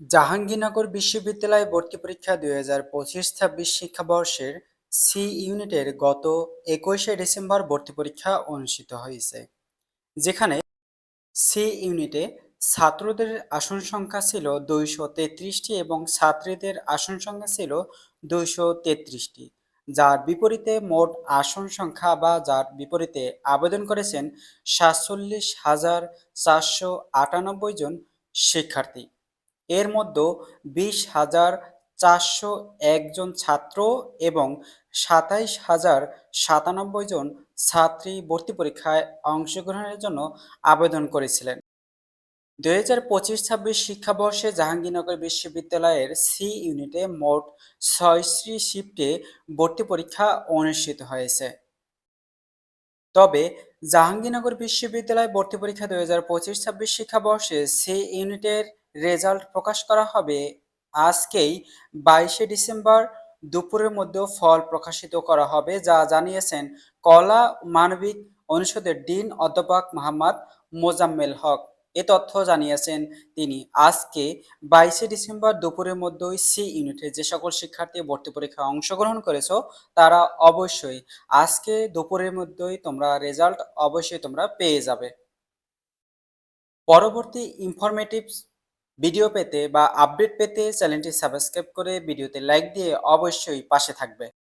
জাহাঙ্গীরনগর বিশ্ববিদ্যালয় ভর্তি পরীক্ষা দুই হাজার পঁচিশ ছাব্বিশ শিক্ষাবর্ষের সি ইউনিটের গত একুশে ডিসেম্বর ভর্তি পরীক্ষা অনুষ্ঠিত হয়েছে, যেখানে সি ইউনিটে ছাত্রদের আসন সংখ্যা ছিল দুইশো তেত্রিশটি এবং ছাত্রীদের আসন সংখ্যা ছিল দুইশো তেত্রিশটি, যার বিপরীতে মোট আসন সংখ্যা বা যার বিপরীতে আবেদন করেছেন সাতচল্লিশ হাজার চারশো আটানব্বই জন শিক্ষার্থী। এর মধ্যে বিশ হাজার চারশো একজন ছাত্র এবং সাতাইশ হাজার সাতানব্বই জন ছাত্রী ভর্তি পরীক্ষায় অংশগ্রহণের জন্য আবেদন করেছিলেন। দুই হাজার পঁচিশ ছাব্বিশ শিক্ষাবর্ষে জাহাঙ্গীরনগর বিশ্ববিদ্যালয়ের সি ইউনিটে মোট ছয়শ্রী শিফটে ভর্তি পরীক্ষা অনুষ্ঠিত হয়েছে। তবে জাহাঙ্গীরনগর বিশ্ববিদ্যালয় ভর্তি পরীক্ষা দুই হাজার পঁচিশ ছাব্বিশ শিক্ষাবর্ষে সি ইউনিটের রেজাল্ট প্রকাশ করা হবে আজকেই বাইশে ডিসেম্বর দুপুরের মধ্যে ফল প্রকাশিত করা হবে, যা জানিয়েছেন কলা মানবিক অনুষদের ডিন অধ্যাপক মোহাম্মদ মোজাম্মেল হক। এ তথ্য জানিয়েছেন তিনি। আজকে বাইশে ডিসেম্বর দুপুরের মধ্যেই সি ইউনিটে যে সকল শিক্ষার্থী ভর্তি পরীক্ষায় অংশগ্রহণ করেছ, তারা অবশ্যই আজকে দুপুরের মধ্যেই তোমরা রেজাল্ট অবশ্যই তোমরা পেয়ে যাবে। পরবর্তী ইনফরমেটিভ ভিডিও পেতে বা আপডেট পেতে চ্যানেলটি সাবস্ক্রাইব করে ভিডিওতে লাইক দিয়ে অবশ্যই পাশে থাকবে।